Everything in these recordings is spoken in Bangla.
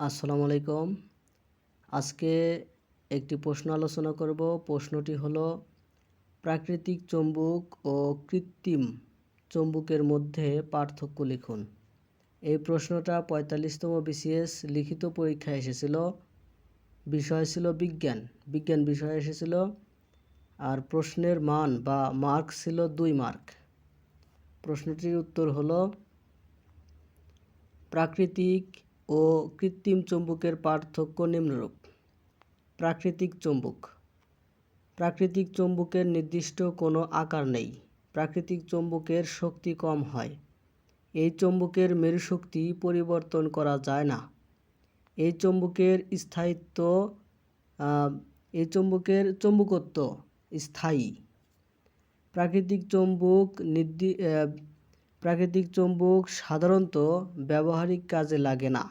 আসসালামু আলাইকুম। আজকে একটি প্রশ্ন আলোচনা করব। প্রশ্নটি হলো, প্রাকৃতিক চম্বুক ও কৃত্রিম চম্বুকের মধ্যে পার্থক্য লিখুন। এই প্রশ্নটা পঁয়তাল্লিশতম বিসিএস লিখিত পরীক্ষায় এসেছিল। বিষয় ছিল বিজ্ঞান। বিজ্ঞান বিষয় এসেছিল। আর প্রশ্নের মান বা মার্ক ছিল দুই মার্ক। প্রশ্নটির উত্তর হলো, প্রাকৃতিক ও কৃত্রিম চৌম্বকের পার্থক্য নিম্নরূপ। প্রাকৃতিক চৌম্বক। প্রাকৃতিক চৌম্বকের নির্দিষ্ট কোনো আকার নেই। প্রাকৃতিক চৌম্বকের শক্তি কম হয়। এই চৌম্বকের মেরুশক্তি পরিবর্তন করা যায় না। এই চৌম্বকের স্থায়িত্ব এই চৌম্বকের চৌম্বকত্ব স্থায়ী। প্রাকৃতিক চৌম্বক নির্দি প্রাকৃতিক চৌম্বক সাধারণত ব্যবহারিক কাজে লাগে না।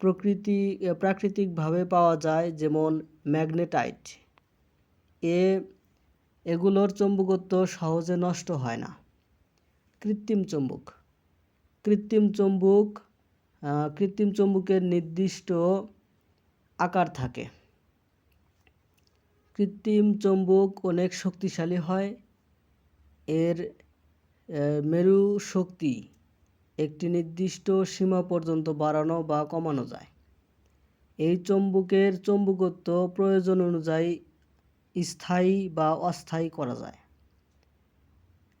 প্রকৃতি প্রাকৃতিকভাবে পাওয়া যায় যেমন ম্যাগনেটাইট। এ, এগুলোর চৌম্বকত্ব সহজে নষ্ট হয় না। কৃত্রিম চৌম্বক। কৃত্রিম চৌম্বক কৃত্রিম চৌম্বকের নির্দিষ্ট আকার থাকে। কৃত্রিম চৌম্বক অনেক শক্তিশালী হয়। এর মেরু শক্তি একটি নির্দিষ্ট সীমা পর্যন্ত বাড়ানো বা কমানো যায়। এই চৌম্বকের চৌম্বকত্ব প্রয়োজন অনুযায়ী স্থায়ী বা অস্থায়ী করা যায়।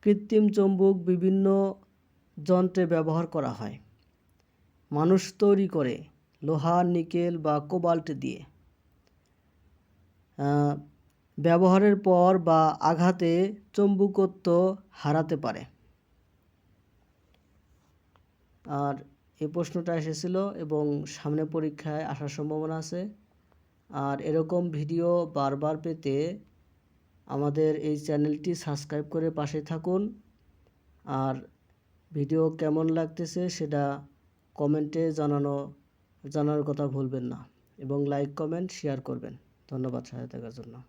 কৃত্রিম চৌম্বক বিভিন্ন যন্ত্রে ব্যবহার করা হয়। মানুষ তৈরি করে লোহা, নিকেল বা কোবাল্ট দিয়ে। ব্যবহারের পর বা আঘাতে চৌম্বকত্ব হারাতে পারে। আর এই প্রশ্নটা এসেছিল এবং সামনে পরীক্ষায় আসার সম্ভাবনা আছে। আর এরকম ভিডিও বারবার পেতে আমাদের এই চ্যানেলটি সাবস্ক্রাইব করে পাশে থাকুন। আর ভিডিও কেমন লাগতেছে সেটা কমেন্টে জানানো, জানার কথা ভুলবেন না। এবং লাইক, কমেন্ট, শেয়ার করবেন। ধন্যবাদ সহায়তার জন্য।